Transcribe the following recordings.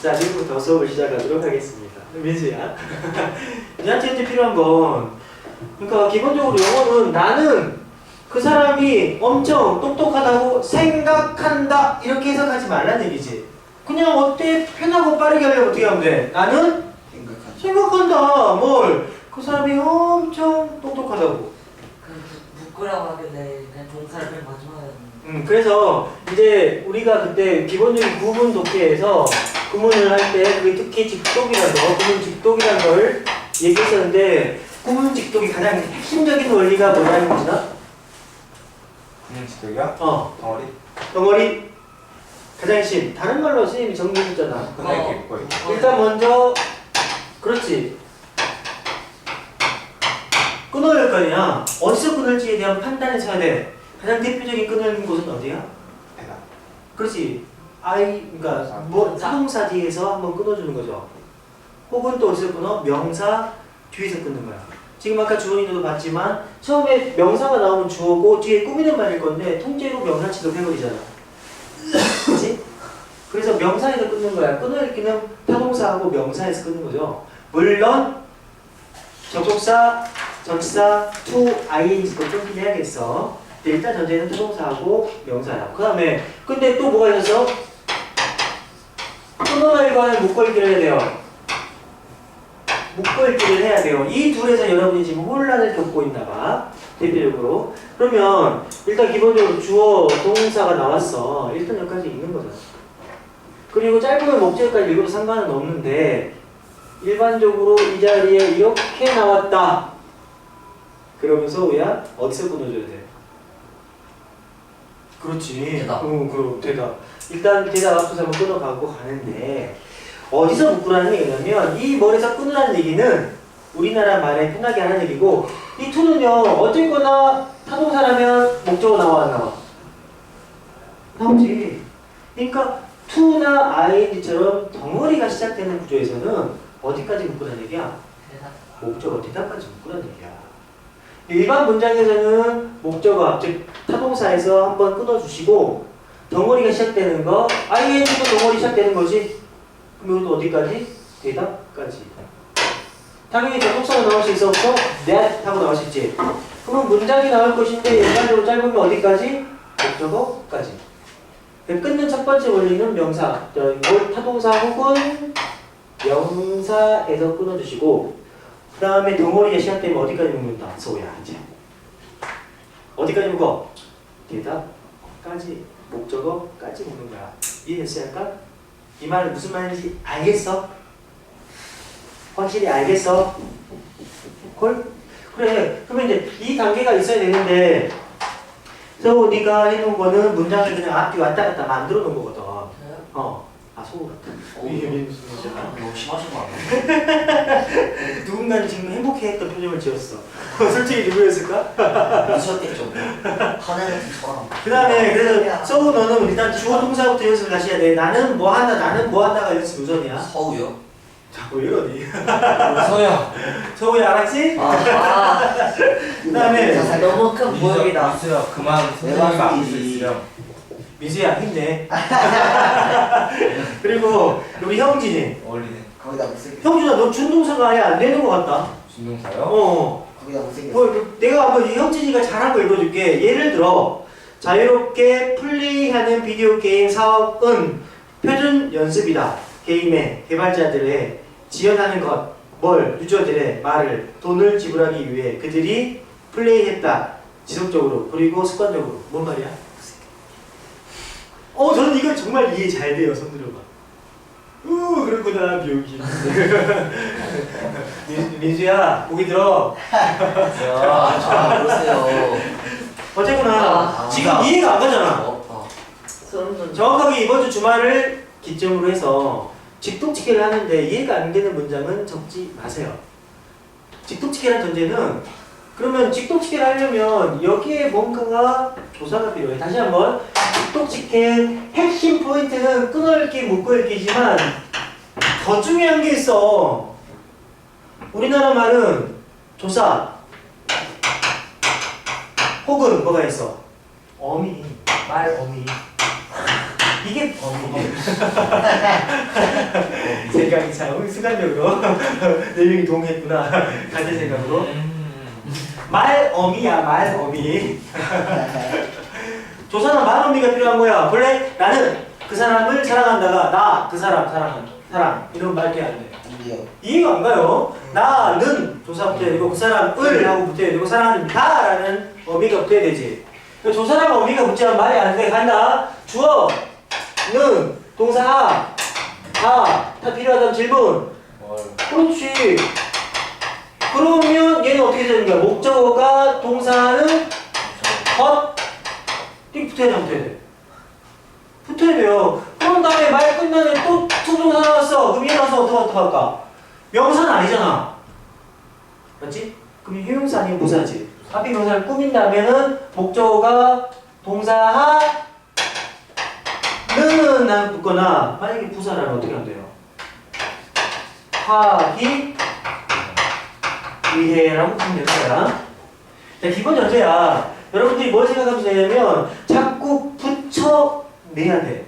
자, 지금부터 수업을 시작하도록 하겠습니다. 민수야. 이제 필요한 건, 그러니까 기본적으로 영어는 나는 그 사람이 엄청 똑똑하다고 생각한다 이렇게 해석하지 말란 얘기지. 그냥 어때 편하고 빠르게 하려면 어떻게 하면 돼? 나는 생각하죠. 생각한다. 뭘? 그 사람이 엄청 똑똑하다고. 그 묶으라고 하길래 그냥 동사를 맨 마지막에 음, 그래서 이제 우리가 그때 기본적인 구문 독해에서 구문을 할 때 그게 특히 직독이라는 거, 구문 직독이라는 걸 얘기했었는데 구문 직독이 가장 핵심적인 원리가 뭐라는 거지나? 그냥 지도야? 어, 덩어리? 덩어리 가장 핵심. 다른 말로 선생님이 정리해줬잖아. 그냥 어. 거의. 일단 먼저 그렇지. 끊어야 할거 아니야. 어디서 끊을지에 대한 판단을 해야 돼. 가장 대표적인 끊는 곳은 어디야? 대답. 그렇지. I 그러니까 뭐 사동사 뒤에서 한번 끊어주는 거죠. 혹은 또 어디서 끊어? 명사 뒤에서 끊는 거야. 지금 아까 주원이도 봤지만 처음에 명사가 나오면 주어고 뒤에 꾸미는 말일 건데 통째로 명사 취급해버리잖아. 그렇지? 그래서 명사에서 끊는 거야. 끊어읽기는 타동사하고 명사에서 끊는 거죠. 물론 접속사, 전치사, to, ing도 끊긴 해야겠어. 일단 전제는 타동사하고 명사야. 그 다음에 근데 또 뭐가 있어서 관한 묶어읽기를 해야 돼요. 묶어읽기를 해야 돼요. 이 둘에서 여러분이 지금 혼란을 겪고 있나 봐. 대표적으로. 그러면 일단 기본적으로 주어, 동사가 나왔어. 일단 여기까지 있는 거잖아. 그리고 짧으면 목적까지 읽어도 상관은 없는데 일반적으로 이 자리에 이렇게 나왔다. 그러면서 우야 어디서 끊어줘야 돼? 그렇지. 대답. 응, 그 대답. 일단 대답 앞서서 한번 끊어가고 가는데 어디서 묶으라는 얘기냐면 이 머리에서 끊으라는 얘기는 우리나라 말에 편하게 하는 얘기고 이 투는요 어쨌거나 타동사라면 목적어 나와 안 나와? 나오지. 그러니까 투나 ing처럼 덩어리가 시작되는 구조에서는 어디까지 묶으라는 얘기야? 목적어 대답까지 묶으라는 얘기야. 일반 문장에서는 목적어 즉 타동사에서 한번 끊어주시고 덩어리가 시작되는 거 ing도 덩어리 시작되는 거지. 그럼 이것도 어디까지? 대답까지. 당연히 접속사가 나올 수 없어? that 하고 나올 수 있지. 그러면 문장이 나올 것인데 일반적으로 짧으면 어디까지? 목적어까지. 끊는 첫 번째 원리는 명사, 타동사 혹은 명사에서 끊어주시고 그 다음에 덩어리가 시작되면 어디까지 묶는다? 소야 이제 어디까지 묶어? 대답까지 목적어까지 묶는 거야 이해했어 약간? 이 말은 무슨 말인지 알겠어? 확실히 알겠어? 콜? 그래 그러면 이제 이 단계가 있어야 되는데 그래서 네가 해놓은 거는 문장을 그냥 앞뒤 왔다 갔다 만들어 놓은 거거든? 어. 아 소울 오. 이게 무슨 말이야? 너무 심하신 거 아니에요? 누군가는 지금 행복해했던 표정을 지었어. 솔직히 누구였을까? 미쳤겠죠 하늘 같은 저랑 그 다음에 그래서 서우 너는 일단 주어 동사부터 연습을 다시 해야 돼. 나는 뭐 한다, 나는 뭐 한다가 연습 우선이야. 서우요? 자꾸 이러니. 서야. 서우야 알았지? 아, 그 다음에 아 너무 큰 보역이다 미수야 그만 내가 선생님 앞에서 이- 있으렴. 민수야 힘내. 그리고 우리 형진이. 어울리네. 거기다 못생겼어. 형준아 너 준동사가 아예 안 되는 것 같다. 준동사요? 어. 거기다 못생겼어. 뭐, 그 내가 한번 이 형진이가 잘한 거 읽어줄게. 예를 들어 자유롭게 플레이하는 비디오 게임 사업은 표준 연습이다. 게임의 개발자들의 지원하는 것, 뭘 유저들의 말을 돈을 지불하기 위해 그들이 플레이했다. 지속적으로 그리고 습관적으로 뭔 말이야? 어 저는 이거 정말 이해 잘 돼요. 손 들어봐. 우 그렇구나 비용기. 민- 민수야 고기 들어. 아, 저 그러세요 어쨌거나 아, 지금 아. 이해가 안 가잖아. 어, 돋는 정확하게 이번 주 주말을 기점으로 해서 직독치기를 하는데 이해가 안 되는 문장은 적지 마세요. 직독치기란 전제는 그러면 직독치기를 하려면 여기에 뭔가가 조사가 필요해. 다시 한번 직독치기의 핵심 포인트는 끊어읽기, 묶어읽기지만 더 중요한 게 있어. 우리나라 말은 조사 혹은 뭐가 있어? 어미, 말 어미. 이게 어미. 생각 이상 순간적으로 네 명이 동의했구나. 같은 생각으로. 말어미야 말어미 조사는 말어미가 필요한 거야. 원래 나는 그 사람을 사랑한다가 나 그 사람 사랑한 사랑. 이런 말이 안돼. 안 돼요. 이해가 안 가요. 나는 조사 붙어야 되고 그 사람을 하고 붙어야 되고 사랑합니다 라는 어미가 붙어야 되지. 그러니까 조사랑 어미가 붙지 않으면 말이 안 돼. 간다. 주어 는 동사 다, 다 필요하다는 질문. 뭘? 그렇지. 그러면 얘는 어떻게 되는 거야? 목적어가 동사는 헛 이렇게 붙어야 돼안 붙어야 돼? 붙어야 돼요. 그런 다음에 말 끝나면 또 투동사 나왔어. 그럼 얘 나와서 어떻게 할까? 명사는 아니잖아. 맞지? 그럼 형용사 아니면 부사지? 앞에 명사를 꾸민 다음에는 목적어가 동사 하 는안 붙거나 만약에 부사라면 어떻게 하면 돼요? 하기 위해라고 되는 거야. 자, 기본 전제야. 여러분들이 뭘 생각하면 되냐면 자꾸 붙여내야 돼.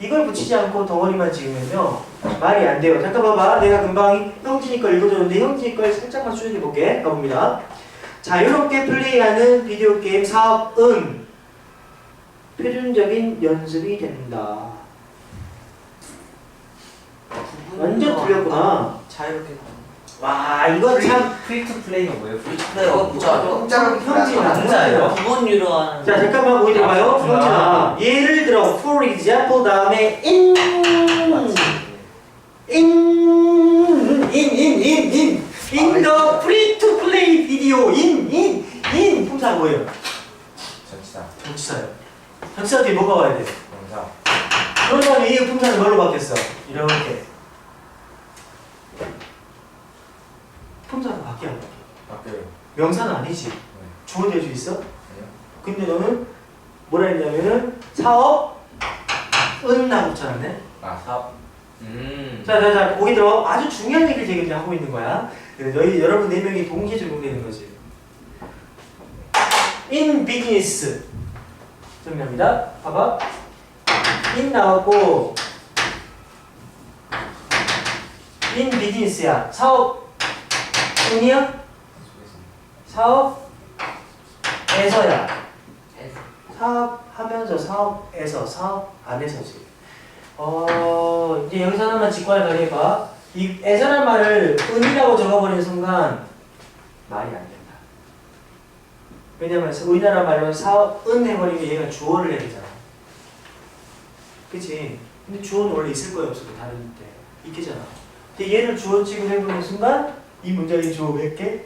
이걸 붙이지 않고 덩어리만 지으면요 말이 안 돼요. 잠깐 봐봐. 내가 금방 형진이 걸 읽어줬는데 형진이 걸 살짝만 수정해 볼게. 가봅니다. 자유롭게 플레이하는 비디오 게임 사업은 표준적인 연습이 된다. 완전 틀렸구나. 자유롭게 와 이거 참. 프리 투 플레이가 뭐예요? 프리 투 네, 어, 진짜. 공짜로 형진아, 공짜예요? 기본유로 하는 자 잠깐만. 아, 형진아. 예를 들어 for example 다음에 in in in in in in in the free to play video in in in 품사 뭐예요? 전치사. 전치사요. 전치사 뒤에 뭐가 와야 돼? 동사. 그러면 이 품사는 뭘로 바뀌었어? 이렇게. 품사가 바뀌어 안 바뀌어? 바뀌어요. 명사는 아니지. 네. 주어 될수 있어? 아니요. 근데 너는 뭐라 했냐면은 사업 은하고 붙여놨네. 아 사업. 음. 자, 자, 자, 거기 들어. 아주 중요한 얘기를 지금 이제 하고 있는 거야. 네, 너희 여러분 네 명이 동시에 적용되는 거지. in business 정리합니다. 봐봐. in 나왔고 in business야. 사업 은이야? 사업에서야. 사업하면서 사업에서 사업 안에서지. 어 이제 여기서 하나만 직관을 가려봐. 이 에서란 말을 은이라고 적어버리는 순간 말이 안 된다. 왜냐면 우리나라 말로 사업은 해버리면 얘가 주어를 해야 되잖아. 그치? 근데 주어는 원래 있을 거예요 없을 거 다른 때 있겠잖아. 근데 얘를 주어 취급해버리는 순간 이 문장이 주어 몇 개?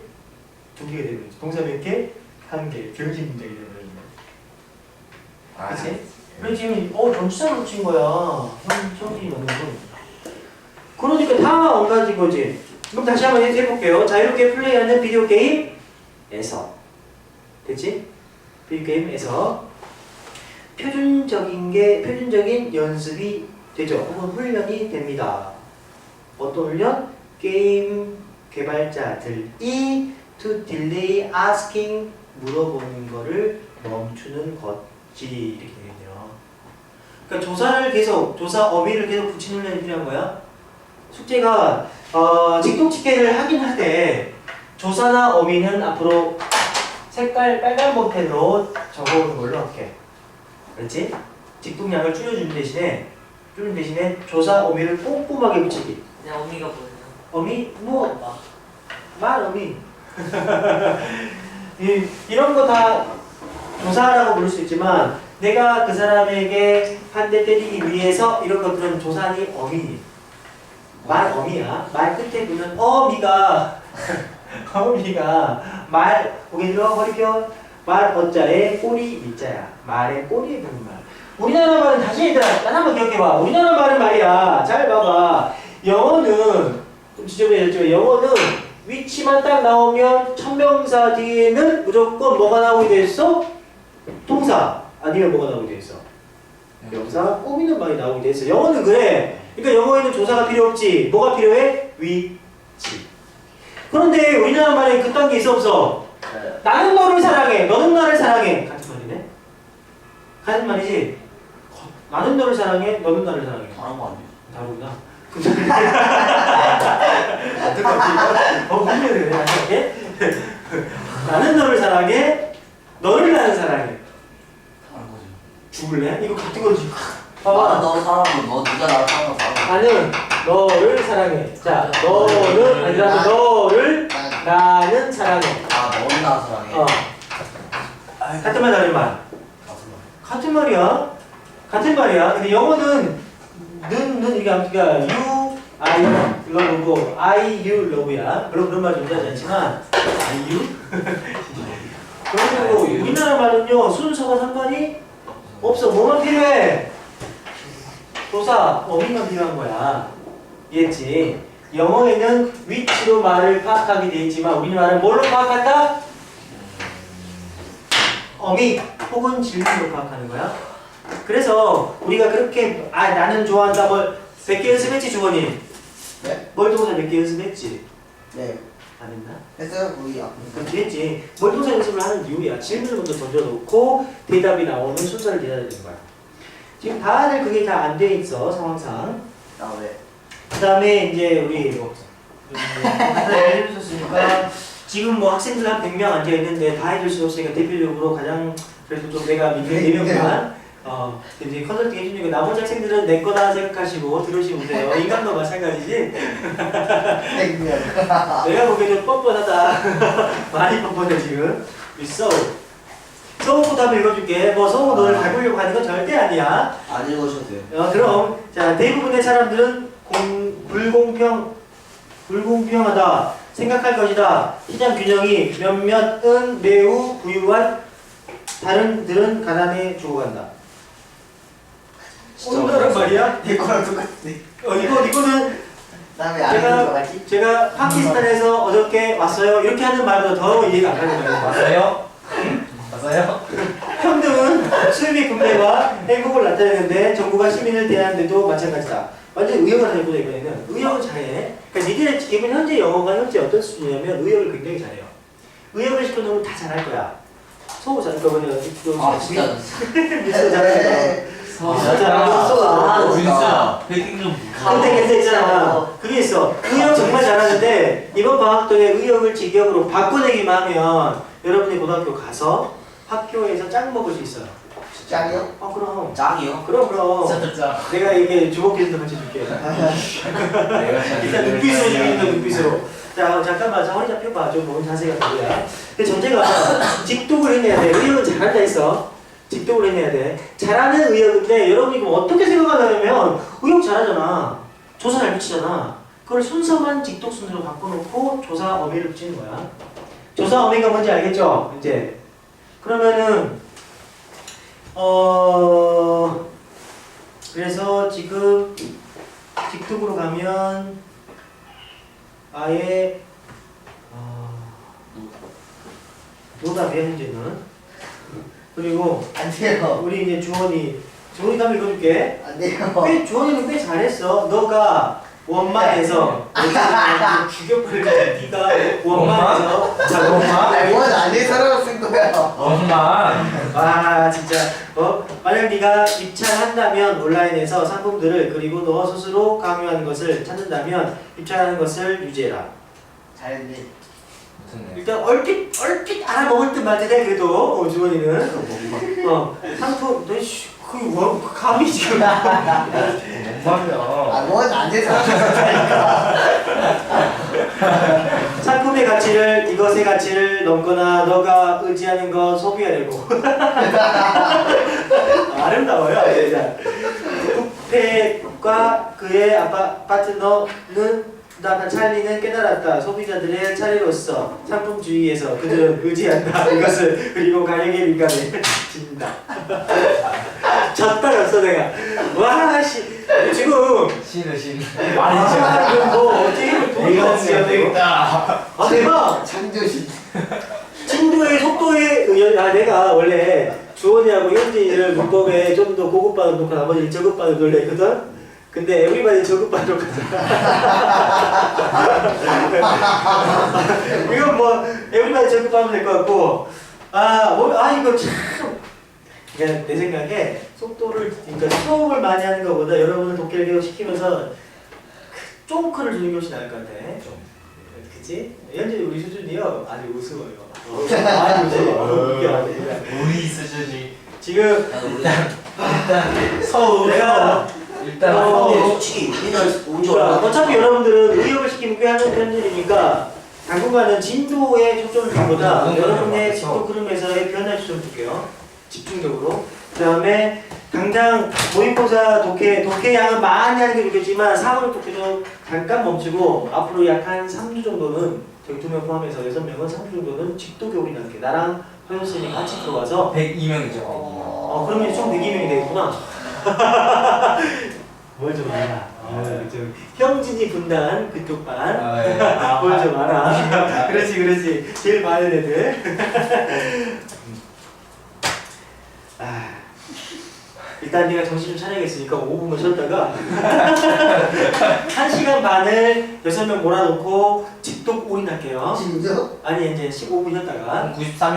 두 개가 되는 거지. 동사 몇 개? 한 개. 병신 문장이 되는 거지. 아, 그치? 그래 지금 어 전치사로 친 거야 형 형이 너는 그러니까 다 엉가진 거지 그럼 다시 한번 해볼게요 자유롭게 플레이하는 비디오 게임에서 됐지? 비디오 게임에서 표준적인 게 표준적인 연습이 되죠 혹은 훈련이 됩니다 어떤 훈련? 게임 개발자들이 to delay asking 물어보는 거를 멈추는 것지 이렇게 되겠네요. 그러니까 조사를 계속 조사 어휘를 계속 붙이는 훈련이 필요한 거야. 숙제가 어, 직통 집계를 하긴 하되 조사나 어휘는 앞으로 색깔 빨간 볼펜으로 적어오는 걸로 할게. 그렇지? 직통량을 줄여주는 대신에 줄이는 대신에 조사 어휘를 꼼꼼하게 붙이기. 그냥 언니가 보여요. 어미? 뭐? 말 어미. 이, 이런 거 다 조사라고 부를 수 있지만 내가 그 사람에게 한 대 때리기 위해서 이런 것들은 조사니 어미 말 어미야. 말 끝에 붙는 어미가 어미가 말 고개 들어 허리 펴말 어자에 꼬리 밑자야. 말의 꼬리에 붙는 말. 우리나라 말은 다시 얘들아 난 한번 기억해봐. 우리나라 말은 말이야. 잘 봐봐. 영어는 좀 지저분해졌죠 영어는 위치만 딱 나오면 천명사 뒤에는 무조건 뭐가 나오게 돼 있어? 동사. 아니면 뭐가 나오게 돼 있어? 명사? 꾸미는 말이 나오게 돼 있어. 영어는 그래. 그러니까 영어에는 조사가 필요 없지. 뭐가 필요해? 위치 그런데 우리나라 말에 그딴 게 있어 없어? 나는 너를 사랑해 너는 나를 사랑해 같은 말이네 같은 말이지 나는 너를 사랑해 너는 나를 사랑해 다른 거 아니에요? 다르구나. 어떡하지? 어, 분명히 그래, 나한테. 나는 너를 사랑해, 너를 나는 사랑해. 다른 거죠. 죽을래? 이거 같은 거지. 나는 봐봐. 너 사랑하고 너 네가 나를 사랑하고 나는 나는 너를 사랑해. 자, 너는, 아니라 나- 너를 난- 나는 사랑해. 아 너는 나를 사랑해. 어. 같은 말 다른 말. 같은 말이야. 같은 말이야. 근데 영어는 는, 는 이게 아무튼 you, I love고 I, you love야. 물론 그런 말 존재하지 않지만 I, you? 그리고 우리나라 말은요 순서가 상관이 없어. 뭐만 필요해? 도사, 어휘만 필요한 거야. 이해했지? 영어에는 위치로 말을 파악하게 돼 있지만 우리나라는 뭘로 파악한다? 어미 혹은 질문으로 파악하는 거야. 그래서 우리가 그렇게 아 나는 좋아한다 뭘 100개 연습했지 주원이? 네? 멀동사 몇개 연습했지? 네. 안 했나? 했어요 우리 아 그렇게 했지. 멀동사 연습을 하는 이유야. 질문을 먼저 던져놓고 대답이 나오는 순서를 기다리는 거야. 지금 다들 그게 다 안 돼 있어 상황상. 나 왜? 그 다음에 이제 우리 뭐, 음, 다들 해주셨으니까 지금 뭐 학생들 한 100명 앉아 있는데 다 해줄 수 없으니까 대표적으로 가장 그래도 좀 내가 믿는 4명만 어, 이제 컨설팅 해주니까 나머지 학생들은 내 거다 생각하시고 들으시면 돼요. 인간도 마찬가지지. 내가 보기에는 뻔뻔하다. 많이 뻔뻔해 지금. 있어. 서우고 답 읽어줄게. 뭐 서우 너를 닮으려고 하는 건 절대 아니야. 안 읽으셔도 돼요. 어, 그럼 자 대부분의 사람들은 공, 불공평 불공평하다 생각할 것이다 시장 균형이 몇몇은 매우 부유한 다른들은 가난에 죽어간다. 오늘은 말이야? 내 거랑 똑같은데. 어 이거 이거는 나왜 거 같지? 제가 파키스탄에서 어저께 왔어요 이렇게 하는 말보다 더 이해가 안 가는 거예요. 맞아요? 맞아요? 평등은 수입의 분배와 행복을 나타내는데 정부가 시민을 대하는데도 마찬가지다. 완전 의역을 하는 거죠 이번에는. 의역을 잘해. 그러니까 니들의 기본 현재 영어가 현재 어떤 수준이냐면 의역을 굉장히 잘해요. 의역을 시켜놓으면 다 잘할 거야. 소우 잘할 거면 또아 진짜. 미스 잘하고 아, 잘하고 아, 진짜 백인 좀 근데 근데 있잖아 그게 있어 의역 정말 잘하는데 이번 방학도에 의역을 직역으로 바꿔내기만 하면 여러분이 고등학교 가서 학교에서 짱 먹을 수 있어요. 짱이요? 어 그럼. 짱이요? 그럼 그럼. 진짜 내가 이게 주먹기에서 같이 줄게. 내가 일단 눈빛으로 죽인다 눈빛으로. 자 잠깐만 자 허리 잡혀봐. 좀 몸 자세가 그거야 근데 전제가 직독을 해내야 돼. 의역은 잘한다 했어. 직독을 해내야 돼. 잘하는 의역인데 여러분이 그럼 어떻게 생각하냐면 의역 잘하잖아. 조사 잘 붙이잖아. 그걸 순서만 직독 순서로 바꿔놓고 조사 어미를 붙이는 거야. 조사 어미가 뭔지 알겠죠? 이제. 그러면은 어 그래서 지금 직독으로 가면 아예 어, 노답이야 현재는. 그리고 안 돼요. 우리 이제 주원이 주원이 답 읽어줄게. 안 돼요. 꽤 주원이는 꽤 잘했어. 너가 원만해서. 죽여버릴 네가 원만해서. 자 원만 아니 뭔안돼 사람 쓴 거야. 엄마 아 진짜 어 만약 네가 입찰한다면 온라인에서 상품들을 그리고 너 스스로 강요하는 것을 찾는다면 입찰하는 것을 유지해라. 잘했네. 일단 얼핏 얼핏 알아먹을 듯해 그래도. 어, 주원이는. 어 상품 너씨 그게 뭐 감이 지금. 엄마요 아뭔 안돼 사람 상품의 가치를 이것의 가치를 넘거나 너가 의지하는 것 소비하려고. 아름다워요 진짜. 부패과 그의 아빠 파트너는 나나 찰리는 깨달았다. 소비자들의 차례로서 상품주의에서 그들은 의지한다. 이것을 그리고 가격에 민감해 진다 졌다 졌어 내가. 와씨 지금 신은 신 아, 이거 뭐 어떻게 돈이 없어야 되겠다. 아 대박 창조신. 진도의 속도에 의해 아 내가 원래 주원이하고 현진이를 문법에 좀 더 고급 반을 놓고 나머지 저급 반을 놀랬거든? 근데 에브리바디 저급 반으로 가자 이건 뭐 에브리바디 저급반으로 될것 같고. 아, 뭐, 아 이거 참. 그러니까 내 생각에 속도를 그러니까 수업을 많이 하는 것보다 여러분을 독해를 계속 시키면서 쫑크를 주는 것이 나을 것 같아. 좀. 그치? 현재 우리 수준이요 아주 우스워요. 많이 우스워. 웃겨. 우리 수준이 지금 일단 서울 내가 일단 어, 서울 근데 솔직히 우리는 자, 어차피 여러분들은 의욕을 시키면 꽤 하는 편들이니까 당분간은 진도에 초점을 두기보다 음, 여러분의 그렇죠. 진도 흐름에서의 변화에 초점을 둘게요. 집중적으로. 그 다음에 당장 모의고사 독해, 독해 양은 많이 하는 게 좋겠지만 사고력 독해도 잠깐 멈추고 앞으로 약 한 3주 정도는 저희 두명 포함해서 6명은 3주 정도는 직도 교훈이 나게 나랑 허연쌤이 같이 들어가서 102명이죠. 어 그러면 총 102명이 되겠구나. 뭘 좀 알아. 어, 좀 형진이 분단 그쪽 반. 아, 예. 뭘좀 알아. 그렇지 그렇지. 제일 많은 애들 일단 내가 정신 좀 차려야겠으니까 5분만 쉬었다가 1시간 반을 6명 몰아놓고 집독 올인할게요 진짜? 아니 이제 15분 쉬었다가 93명